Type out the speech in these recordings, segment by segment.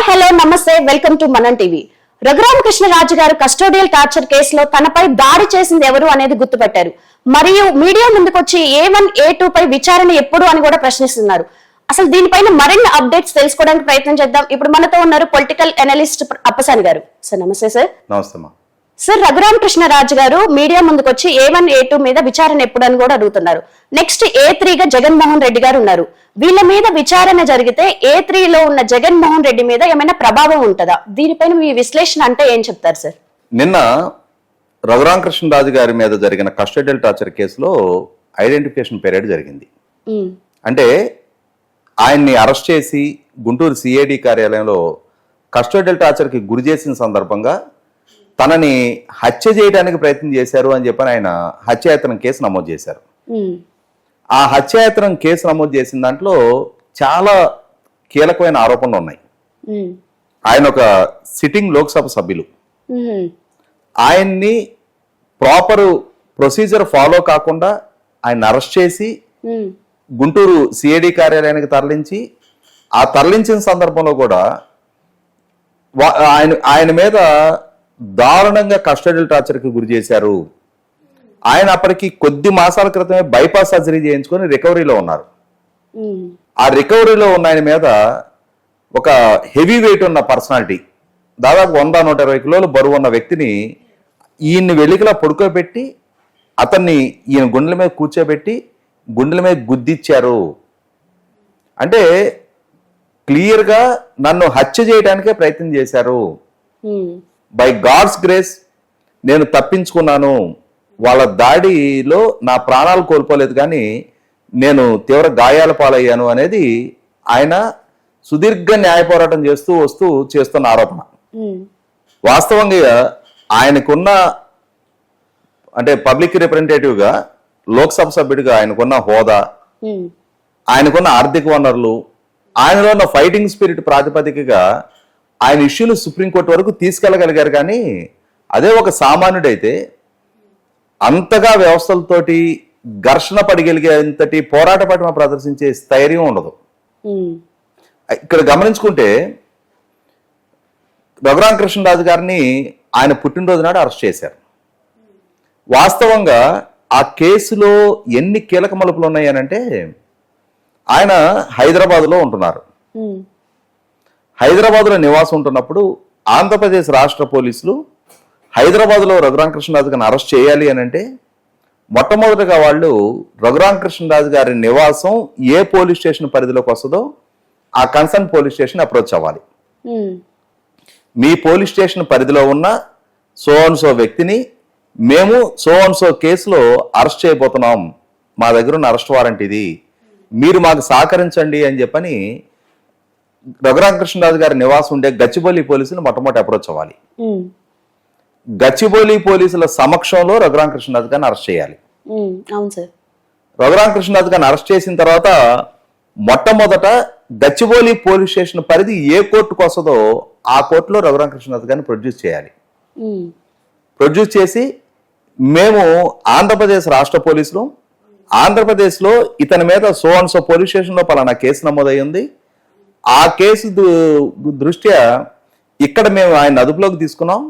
Hi hello నమస్తే welcome to Manan TV. Raghurama Krishna Raju garu custodial torture కేసులో తనపై దాడి చేసింది ఎవరు అనేది గుర్తుపెట్టారు. మరియు మీడియా ముందుకొచ్చి ఏ వన్ ఏ టూ పై విచారణ ఎప్పుడు అని కూడా ప్రశ్నిస్తున్నారు. అసలు దీనిపైన మరిన్ని అప్డేట్స్ తెలుసుకోవడానికి ప్రయత్నం చేద్దాం. ఇప్పుడు మనతో ఉన్నారు పొలిటికల్ అనలిస్ట్ అప్పసాని గారు. సార్ నమస్తే సార్. నమస్తే సార్ రఘురామకృష్ణరాజు గారు మీడియా ముందుకొచ్చి ఏ వన్ ఏ టూ మీద విచారణ ఎప్పుడు అని కూడా అడుగుతున్నారు. నెక్స్ట్ ఏ త్రీగా జగన్మోహన్ రెడ్డి గారు ఉన్నారు. వీళ్ళ మీద విచారణ జరిగితే ఏ త్రీలో ఉన్న జగన్మోహన్ రెడ్డి మీద ఏమైనా ప్రభావం ఉంటుందా? దీనిపైన మీ విశ్లేషణ అంటే ఏం చెప్తారు సార్ నిన్న రఘురామకృష్ణరాజు గారి మీద జరిగిన కస్టడియల్ టార్చర్ కేసులో ఐడెంటిఫికేషన్ పీరియడ్ జరిగింది. అంటే ఆయన్ని అరెస్ట్ చేసి గుంటూరు సిఐడి కార్యాలయంలో కస్టడియల్ టార్చర్కి గురి చేసిన సందర్భంగా తనని హత్య చేయడానికి ప్రయత్నం చేశారు అని చెప్పని ఆయన హత్యాయత్నం కేసు నమోదు చేశారు. ఆ హత్యాయత్నం కేసు నమోదు చేసిన దాంట్లో చాలా కీలకమైన ఆరోపణలు ఉన్నాయి. ఆయన ఒక సిట్టింగ్ లోక్సభ సభ్యులు. ఆయన్ని ప్రాపర్ ప్రొసీజర్ ఫాలో కాకుండా ఆయన అరెస్ట్ చేసి గుంటూరు సిఐడి కార్యాలయానికి తరలించి ఆ తరలించిన సందర్భంలో కూడా ఆయన ఆయన మీద దారుణంగా కస్టడియల్ టార్చర్కి గురి చేశారు. ఆయన అప్పటికి కొద్ది మాసాల క్రితమే బైపాస్ సర్జరీ చేయించుకొని రికవరీలో ఉన్నారు. ఆ రికవరీలో ఉన్న ఆయన మీద ఒక హెవీ వెయిట్ ఉన్న పర్సనాలిటీ దాదాపు వంద నూట ఇరవై కిలోలు బరువు ఉన్న వ్యక్తిని ఈయన్ని వెలికలా పడుకోబెట్టి అతన్ని ఈయన గుండెల మీద కూర్చోబెట్టి గుండెల మీద గుద్దిచ్చారు. అంటే క్లియర్గా నన్ను హత్య చేయడానికే ప్రయత్నం చేశారు. బై గాడ్స్ గ్రేస్ నేను తప్పించుకున్నాను. వాళ్ళ దాడిలో నా ప్రాణాలు కోల్పోలేదు కానీ నేను తీవ్ర గాయాల పాలయ్యాను అనేది ఆయన సుదీర్ఘ న్యాయ పోరాటం చేస్తూ వస్తూ చేస్తున్న ఆరోపణ. వాస్తవంగా ఆయనకున్న అంటే పబ్లిక్ రిప్రజెంటేటివ్గా లోక్సభ సభ్యుడిగా ఆయనకున్న హోదా ఆయనకున్న ఆర్థిక వనరులు ఆయనలో ఉన్న ఫైటింగ్ స్పిరిట్ ప్రాతిపదికగా ఆయన ఇష్యూలు సుప్రీంకోర్టు వరకు తీసుకెళ్ళగలిగారు కానీ అదే ఒక సామాన్యుడైతే అంతగా వ్యవస్థలతోటి ఘర్షణ పడిగలిగేంతటి పోరాట పటిమ ప్రదర్శించే స్థైర్యం ఉండదు. ఇక్కడ గమనించుకుంటే రఘురామకృష్ణరాజు గారిని ఆయన పుట్టినరోజు నాడు అరెస్ట్ చేశారు. వాస్తవంగా ఆ కేసులో ఎన్ని కీలక మలుపులు ఉన్నాయి అని అంటే ఆయన హైదరాబాద్లో ఉంటున్నారు. హైదరాబాద్లో నివాసం ఉంటున్నప్పుడు ఆంధ్రప్రదేశ్ రాష్ట్ర పోలీసులు హైదరాబాద్లో రఘురామకృష్ణరాజు గారిని అరెస్ట్ చేయాలి అని అంటే మొట్టమొదటిగా వాళ్ళు రఘురామకృష్ణరాజు గారి నివాసం ఏ పోలీస్ స్టేషన్ పరిధిలోకి వస్తుందో ఆ కన్సర్న్ పోలీస్ స్టేషన్ అప్రోచ్ అవ్వాలి. మీ పోలీస్ స్టేషన్ పరిధిలో ఉన్న సో అండ్ సో వ్యక్తిని మేము సో అండ్ సో కేసులో అరెస్ట్ చేయబోతున్నాం. మా దగ్గర ఉన్న అరెస్ట్ వారెంట్ ఇది. మీరు మాకు సహకరించండి అని చెప్పని రఘురామకృష్ణరాజు గారి నివాసం ఉండే గచ్చిబౌలి పోలీసులు మొట్టమొదటి అప్రోచ్ అవ్వాలి. గచ్చిబౌలి పోలీసుల సమక్షంలో రఘురామకృష్ణరాజు గారిని అరెస్ట్ చేయాలి. అవును సార్. రఘురామకృష్ణరాజు గారిని అరెస్ట్ చేసిన తర్వాత మొట్టమొదట గచ్చిబౌలి పోలీస్ స్టేషన్ పరిధి ఏ కోర్టుకు వస్తుందో ఆ కోర్టులో రఘురామకృష్ణరాజు గారిని ప్రొడ్యూస్ చేయాలి. ప్రొడ్యూస్ చేసి మేము ఆంధ్రప్రదేశ్ రాష్ట్ర పోలీసులు ఆంధ్రప్రదేశ్లో ఇతని మీద సో అండ్ సో పోలీస్ స్టేషన్లో పలానా కేసు నమోదై ఉంది ఆ కేసు దృష్ట్యా ఇక్కడ మేము ఆయన అదుపులోకి తీసుకున్నాం.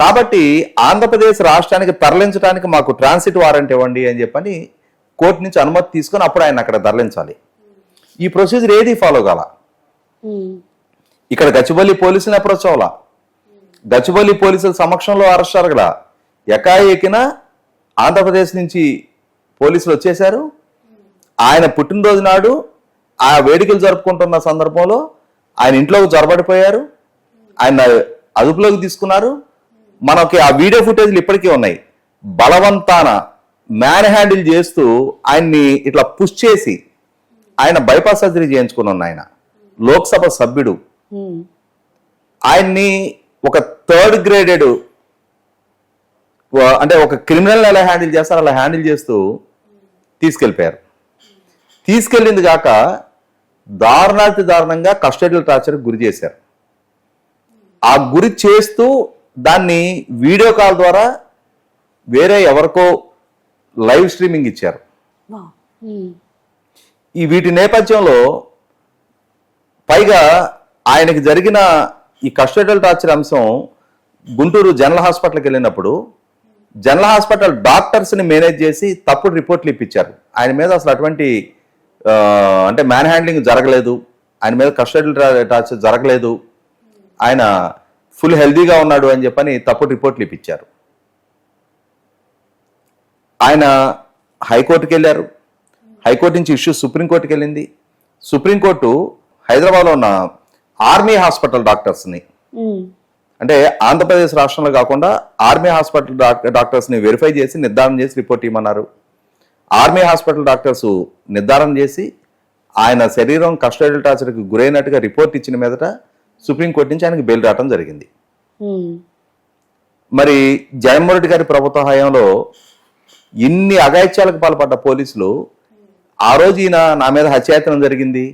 కాబట్టి ఆంధ్రప్రదేశ్ రాష్ట్రానికి తరలించడానికి మాకు ట్రాన్సిట్ వారెంట్ ఇవ్వండి అని చెప్పని కోర్టు నుంచి అనుమతి తీసుకొని అప్పుడు ఆయన అక్కడ తరలించాలి. ఈ ప్రొసీజర్ ఏది ఫాలో కాల? ఇక్కడ గచ్చిబౌలి పోలీసుని అప్రోచ్ అవ్వాలా? గచ్చిబౌలి పోలీసుల సమక్షంలో అరెస్ట్ జరగల ఎకాఏకిన ఆంధ్రప్రదేశ్ నుంచి పోలీసులు వచ్చేశారు. ఆయన పుట్టినరోజు నాడు ఆ వేడుకలు జరుపుకుంటున్న సందర్భంలో ఆయన ఇంట్లోకి జొరబడిపోయారు. ఆయన అదుపులోకి తీసుకున్నారు. మనకి ఆ వీడియో ఫుటేజ్లు ఇప్పటికీ ఉన్నాయి. బలవంతాన మ్యాన్ హ్యాండిల్ చేస్తూ ఆయన్ని ఇట్లా పుష్ చేసి ఆయన బైపాస్ సర్జరీ చేయించుకుని ఉన్న ఆయన లోక్సభ సభ్యుడు. ఆయన్ని ఒక థర్డ్ గ్రేడెడ్ అంటే ఒక క్రిమినల్ ఎలా హ్యాండిల్ చేస్తారో అలా హ్యాండిల్ చేస్తూ తీసుకెళ్ళిపోయారు. తీసుకెళ్ళింది కాక దారుణాతి దారుణంగా కస్టడియల్ టార్చర్ గురి చేశారు. ఆ గురి చేస్తూ దాన్ని వీడియో కాల్ ద్వారా వేరే ఎవరికో లైవ్ స్ట్రీమింగ్ ఇచ్చారు. ఈ వీటి నేపథ్యంలో పైగా ఆయనకి జరిగిన ఈ కస్టోడియల్ టార్చర్ అంశం గుంటూరు జనరల్ హాస్పిటల్కి వెళ్ళినప్పుడు జనరల్ హాస్పిటల్ డాక్టర్స్ని మేనేజ్ చేసి తప్పుడు రిపోర్ట్లు ఇప్పించారు. ఆయన మీద అసలు అటువంటి అంటే మ్యాన్ హ్యాండ్లింగ్ జరగలేదు. ఆయన మీద కస్టోడియల్ టార్చర్ జరగలేదు. ఆయన ఫుల్ హెల్దీగా ఉన్నాడు అని చెప్పని తప్పుడు రిపోర్ట్లు ఇప్పించారు. ఆయన హైకోర్టుకి వెళ్ళారు హైకోర్టు నుంచి ఇష్యూ సుప్రీంకోర్టుకి వెళ్ళింది సుప్రీంకోర్టు హైదరాబాద్లో ఉన్న ఆర్మీ హాస్పిటల్ డాక్టర్స్ని అంటే ఆంధ్రప్రదేశ్ రాష్ట్రంలో కాకుండా ఆర్మీ హాస్పిటల్ డాక్- డాక్టర్స్ని వెరిఫై చేసి నిర్ధారణ చేసి రిపోర్ట్ ఇవ్వమన్నారు. ఆర్మీ హాస్పిటల్ డాక్టర్స్ నిర్ధారణ చేసి ఆయన శరీరం కస్టోడియల్ టార్చర్కి గురైనట్టుగా రిపోర్ట్ ఇచ్చిన మీదట సుప్రీంకోర్టు నుంచి ఆయనకి బెయిల్ రావడం జరిగింది. మరి జగన్మోహన్ రెడ్డి గారి ప్రభుత్వ హయాంలో ఇన్ని అఘాయిత్యాలకు పాల్పడ్డ పోలీసులు ఆ రోజు ఈయన నా మీద హత్యాయత్నం జరిగింది.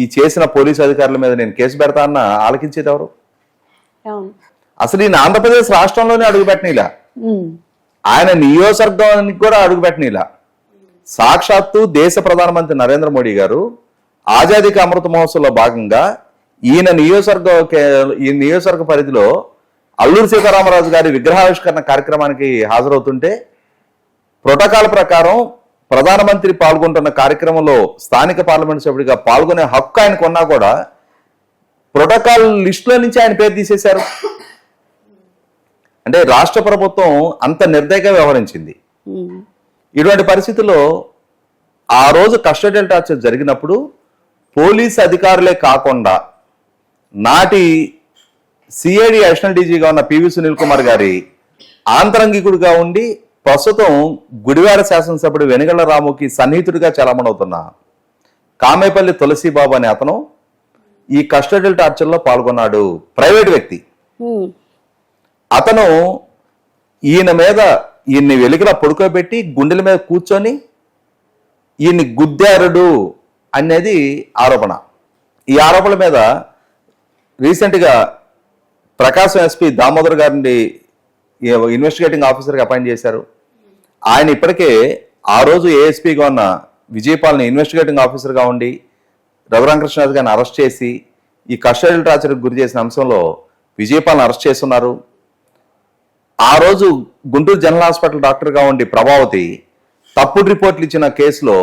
ఈ చేసిన పోలీసు అధికారుల మీద నేను కేసు పెడతా అన్న ఆలకించేది ఎవరు? అసలు ఈయన ఆంధ్రప్రదేశ్ రాష్ట్రంలోనే అడుగుపెట్టనిలా? ఆయన నియోజకవర్గానికి కూడా అడుగుపెట్టనిలా? సాక్షాత్తు దేశ ప్రధానమంత్రి నరేంద్ర మోడీ గారు ఆజాదీకి అమృత మహోత్సవంలో భాగంగా ఈయన నియోజకవర్గ ఈ నియోజకవర్గ పరిధిలో అల్లూరు సీతారామరాజు గారి విగ్రహావిష్కరణ కార్యక్రమానికి హాజరవుతుంటే ప్రోటోకాల్ ప్రకారం ప్రధానమంత్రి పాల్గొంటున్న కార్యక్రమంలో స్థానిక పార్లమెంట్ సభ్యుడిగా పాల్గొనే హక్కు ఆయనకు ఉన్నా కూడా ప్రోటోకాల్ లిస్టులో నుంచి ఆయన పేరు తీసేశారు. అంటే రాష్ట్ర ప్రభుత్వం అంత నిర్దయగా వ్యవహరించింది. ఇటువంటి పరిస్థితుల్లో ఆ రోజు కస్టడియల్ టార్చర్ జరిగినప్పుడు పోలీస్ అధికారులే కాకుండా నాటి సిఐడి అడిషనల్ డీజీగా ఉన్న పివి సునీల్ కుమార్ గారి ఆంతరంగికుడిగా ఉండి ప్రస్తుతం గుడివాడ శాసనసభ్యుడు వెనుగళ్ళ రాముకి సన్నిహితుడిగా చలామణవుతున్న కామేపల్లి తులసిబాబు అనే అతను ఈ కస్టడియల్ టార్చర్లో పాల్గొన్నాడు ప్రైవేట్ వ్యక్తి. అతను ఈయన మీద ఈయన్ని వెలుగులా పడుకోబెట్టి గుండెల మీద కూర్చొని ఈయన్ని గుద్దారుడు అనేది ఆరోపణ. ఈ ఆరోపణల మీద రీసెంట్గా ప్రకాశం ఎస్పీ దామోదర్ గారిని ఇన్వెస్టిగేటింగ్ ఆఫీసర్గా అపాయింట్ చేశారు. ఆయన ఇప్పటికే ఆ రోజు ఏఎస్పీగా ఉన్న విజయపాల్ని ఇన్వెస్టిగేటింగ్ ఆఫీసర్గా ఉండి రఘురామకృష్ణరాజు గారిని అరెస్ట్ చేసి ఈ కస్టడియల్ టార్చర్కి గురి చేసిన అంశంలో విజయపాల్ని అరెస్ట్ చేస్తున్నారు. ఆ రోజు గుంటూరు జనరల్ హాస్పిటల్ డాక్టర్గా ఉండి ప్రభావతి తప్పుడు రిపోర్ట్లు ఇచ్చిన కేసులో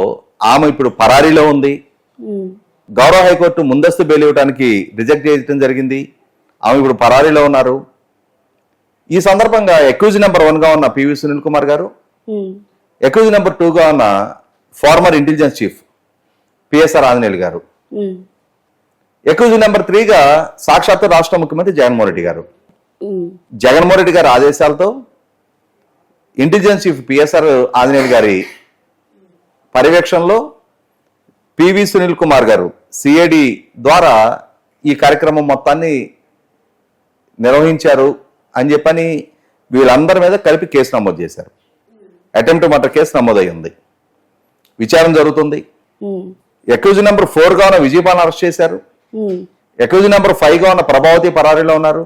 ఆమె ఇప్పుడు పరారీలో ఉంది. గౌరవ హైకోర్టు ముందస్తు బెయిల్ ఇవ్వడానికి రిజెక్ట్ చేయడం జరిగింది. ఆమె ఇప్పుడు పరారీలో ఉన్నారు. ఈ సందర్భంగా ఎక్యూజ్ నెంబర్ వన్గా ఉన్న పివి సునీల్ కుమార్ గారు ఎక్యూజ్ నెంబర్ టూగా ఉన్న former intelligence chief PSR Anjaneyulu garu. Accused number త్రీగా సాక్షాత్తు రాష్ట్ర ముఖ్యమంత్రి జగన్మోహన్ రెడ్డి గారు. జగన్మోహన్ రెడ్డి గారి ఆదేశాలతో ఇంటెలిజెన్స్ చీఫ్ పిఎస్ఆర్ ఆంజనేయులు గారి పర్యవేక్షణలో పివి సునీల్ కుమార్ గారు సిఐడి ద్వారా ఈ కార్యక్రమం మొత్తాన్ని నిర్వహించారు అని చెప్పని వీళ్ళందరి మీద కలిపి కేసు నమోదు చేశారు. అటెంప్ట్ మర్డర్ కేసు నమోదై ఉంది విచారణ జరుగుతుంది ఎక్యూజ్ నెంబర్ ఫోర్గా ఉన్న విజయపాలన అరెస్ట్ చేశారు. ఎక్యూజ్ నెంబర్ ఫైవ్గా ఉన్న ప్రభావతి పరారీలో ఉన్నారు.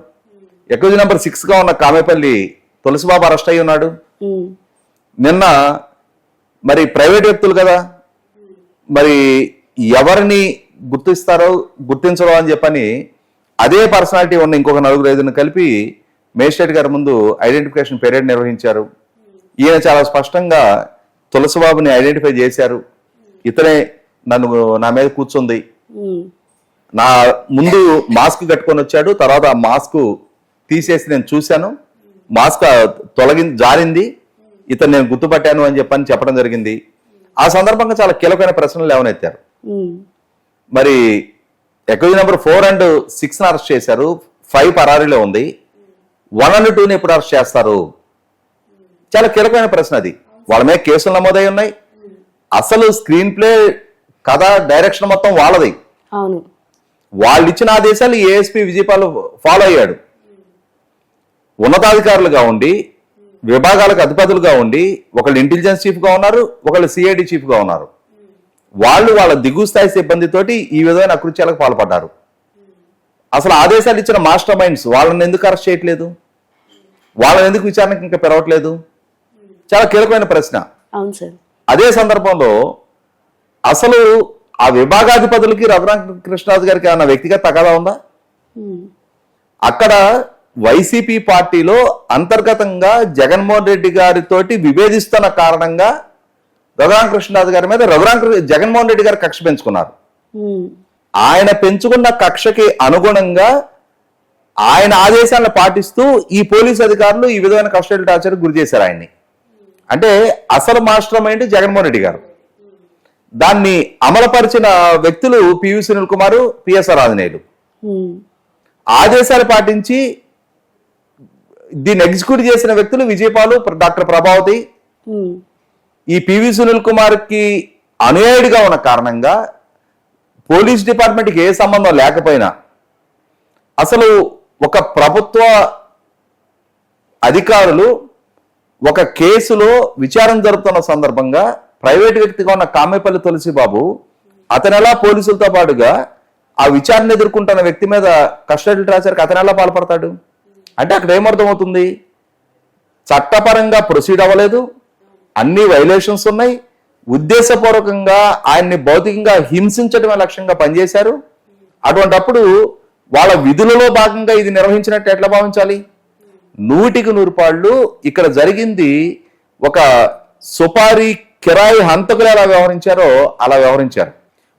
ఎక్యూజ్ నెంబర్ సిక్స్గా ఉన్న కామేపల్లి తులసిబాబు అరెస్ట్ అయి ఉన్నాడు. నిన్న మరి ప్రైవేట్ వ్యక్తులు కదా మరి ఎవరిని గుర్తిస్తారో గుర్తించరో అని చెప్పని అదే పర్సనాలిటీ ఉన్న ఇంకొక నలుగురు ఐదుని కలిపి మేజిస్ట్రేట్ గారి ముందు ఐడెంటిఫికేషన్ పీరియడ్ నిర్వహించారు. ఈయన చాలా స్పష్టంగా తులసిబాబుని ఐడెంటిఫై చేశారు. ఇతనే నన్ను నా మీద కూర్చుంది. నా ముందు మాస్క్ కట్టుకొని వచ్చాడు. తర్వాత ఆ మాస్క్ తీసేసి నేను చూశాను. మాస్క్ తొలగి జారింది. ఇతను నేను గుర్తుపట్టాను అని చెప్పని చెప్పడం జరిగింది. ఆ సందర్భంగా చాలా కీలకమైన ప్రశ్నలు లేవనెత్తారు. మరి accused number four and six arrest చేశారు. ఫైవ్ పరారీలో ఉంది. వన్ అండ్ టూని ఎప్పుడు అరెస్ట్ చేస్తారు? చాలా కీలకమైన ప్రశ్న అది. వాళ్ళ మీద కేసులు నమోదై ఉన్నాయి. అసలు స్క్రీన్ ప్లే కథ డైరెక్షన్ మొత్తం వాళ్ళది. వాళ్ళు ఇచ్చిన ఆదేశాలు ఏఎస్పీ విజయపాల్ ఫాలో అయ్యాడు. ఉన్నతాధికారులుగా ఉండి విభాగాలకు అధిపతులుగా ఉండి ఒకళ్ళు ఇంటెలిజెన్స్ చీఫ్గా ఉన్నారు ఒకళ్ళు సిఐడి చీఫ్గా ఉన్నారు. వాళ్ళు వాళ్ళ దిగువ స్థాయి సిబ్బందితోటి ఈ విధమైన అకృత్యాలకు పాల్పడ్డారు. అసలు ఆదేశాలు ఇచ్చిన మాస్టర్ మైండ్స్ వాళ్ళని ఎందుకు అరెస్ట్ చేయట్లేదు? వాళ్ళని ఎందుకు విచారణకు ఇంకా పెరగట్లేదు చాలా కీలకమైన ప్రశ్న. అదే సందర్భంలో అసలు ఆ విభాగాధిపతులకి రఘురామ కృష్ణరాజు గారికి ఏమైనా వ్యక్తిగత తగాదా ఉందా? అక్కడ వైసీపీ పార్టీలో అంతర్గతంగా జగన్మోహన్ రెడ్డి గారితోటి విభేదిస్తున్న కారణంగా రఘురామ కృష్ణరాజు గారి మీద రఘురామ జగన్మోహన్ రెడ్డి గారు కక్ష పెంచుకున్నారు. ఆయన పెంచుకున్న కక్షకి అనుగుణంగా ఆయన ఆదేశాలను పాటిస్తూ ఈ పోలీస్ అధికారులు ఈ విధమైన కస్టడీ టార్చర్ గురి చేశారు ఆయన్ని. అంటే అసలు మాస్టర్ మైండ్ జగన్మోహన్ రెడ్డి గారు? దాన్ని అమలుపరిచిన వ్యక్తులు పివి సునీల్ కుమార్ పిఎస్ఆర్ ఆంజనేయులు. ఆదేశాలు పాటించి దీన్ని ఎగ్జిక్యూట్ చేసిన వ్యక్తులు విజయపాలు డాక్టర్ ప్రభావతి. ఈ పివి సునీల్ కుమార్కి అనుయాయుడిగా ఉన్న కారణంగా పోలీస్ డిపార్ట్మెంట్కి ఏ సంబంధం లేకపోయినా అసలు ఒక ప్రభుత్వ అధికారులు ఒక కేసులో విచారణ జరుపుతున్న సందర్భంగా ప్రైవేట్ వ్యక్తిగా ఉన్న కామేపల్లి తులసిబాబు అతను ఎలా పోలీసులతో పాటుగా ఆ విచారణ ఎదుర్కొంటున్న వ్యక్తి మీద కస్టడీ ట్రాచర్కి అతను ఎలా పాల్పడతాడు? అంటే అక్కడ ఏమర్థమవుతుంది? చట్టపరంగా ప్రొసీడ్ అవ్వలేదు. అన్ని వైలేషన్స్ ఉన్నాయి. ఉద్దేశపూర్వకంగా ఆయన్ని భౌతికంగా హింసించడమే లక్ష్యంగా పనిచేశారు. అటువంటప్పుడు వాళ్ళ విధులలో భాగంగా ఇది నిర్వహించినట్టు ఎట్లా భావించాలి? నూటికి నూరు పాళ్ళు ఇక్కడ జరిగింది ఒక సుపారీ కిరాయి హంతకులు ఎలా వ్యవహరించారో అలా వ్యవహరించారు.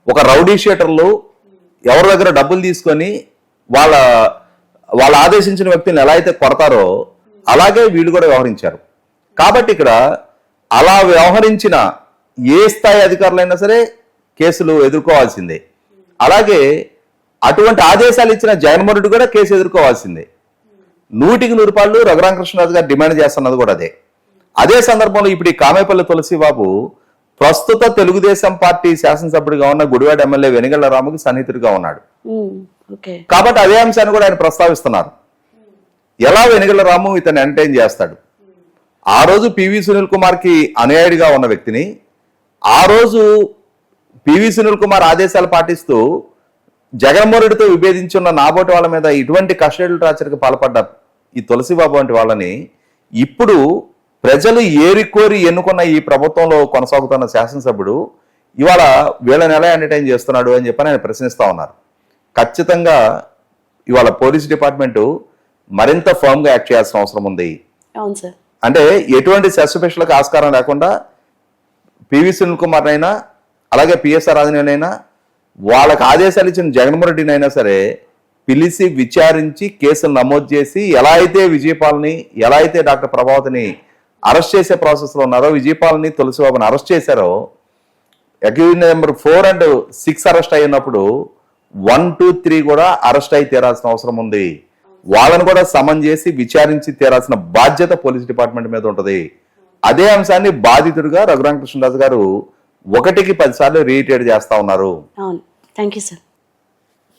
ఒక రౌడీ షీటర్లు ఎవరి దగ్గర డబ్బులు తీసుకొని వాళ్ళ వాళ్ళు ఆదేశించిన వ్యక్తిని ఎలా అయితే కొడతారో అలాగే వీళ్ళు కూడా వ్యవహరించారు. కాబట్టి ఇక్కడ అలా వ్యవహరించిన ఏ స్థాయి అధికారులైనా సరే కేసులు ఎదుర్కోవాల్సిందే. అలాగే అటువంటి ఆదేశాలు ఇచ్చిన జగన్మోహన్ రెడ్డి కూడా కేసు ఎదుర్కోవాల్సిందే. నూటికి నూరు పాళ్ళు రఘురామకృష్ణరాజు గారు డిమాండ్ చేస్తున్నది కూడా అదే. అదే సందర్భంలో ఇప్పుడు ఈ కామేపల్లి తులసిబాబు ప్రస్తుత తెలుగుదేశం పార్టీ శాసనసభ్యుడిగా ఉన్న గుడివాడ ఎమ్మెల్యే వెనుగళ్ళ రాముకి సన్నిహితుడిగా ఉన్నాడు. కాబట్టి అదే అంశాన్ని కూడా ఆయన ప్రస్తావిస్తున్నారు. ఎలా వెనుగల రాము ఇతను ఎంటర్టైన్ చేస్తాడు? ఆ రోజు పివి సునీల్ కుమార్కి అనుయాయుడిగా ఉన్న వ్యక్తిని ఆ రోజు పివి సునీల్ కుమార్ ఆదేశాలు పాటిస్తూ జగన్మోహన్ విభేదించున్న నాబోటి వాళ్ళ మీద ఇటువంటి కస్టడీ టార్చర్కి పాల్పడ్డ ఈ తులసిబాబు వంటి వాళ్ళని ఇప్పుడు ప్రజలు ఏరికోరి ఎన్నుకున్న ఈ ప్రభుత్వంలో కొనసాగుతున్న శాసనసభ్యుడు ఇవాళ వీళ్ళని ఎలా ఎంటర్టైన్ చేస్తున్నాడు అని చెప్పని ఆయన ప్రశ్నిస్తా ఉన్నారు. ఖచ్చితంగా ఇవాళ పోలీస్ డిపార్ట్మెంట్ మరింత ఫర్మ్గా యాక్ట్ చేయాల్సిన అవసరం ఉంది. అవును సార్. అంటే ఎటువంటి సస్పెషన్లకు ఆస్కారం లేకుండా పివి సునీల్ కుమార్ అయినా అలాగే పిఎస్ఆర్ ఆంజనేయునైనా వాళ్ళకి ఆదేశాలు ఇచ్చిన జగన్మోహన్ రెడ్డినైనా సరే పిలిచి విచారించి కేసులు నమోదు చేసి ఎలా అయితే విజయపాల్ని ఎలా అయితే డాక్టర్ ప్రభావతిని అరెస్ట్ చేసే ప్రాసెస్లో ఉన్నారో విజయపాల్ని తులసిబాబుని అరెస్ట్ చేశారో accused number four and six arrest అయినప్పుడు వన్ టూ త్రీ కూడా అరెస్ట్ అయి తీరాల్సిన అవసరం ఉంది. వాళ్ళని కూడా సమన్ చేసి విచారించి తీరాల్సిన బాధ్యత పోలీస్ డిపార్ట్మెంట్ మీద ఉంటుంది. అదే అంశాన్ని బాధితుడిగా రఘురామకృష్ణరాజు గారు ఒకటికి పదిసార్లు రీటేట్ చేస్తా ఉన్నారు. Thank you sir.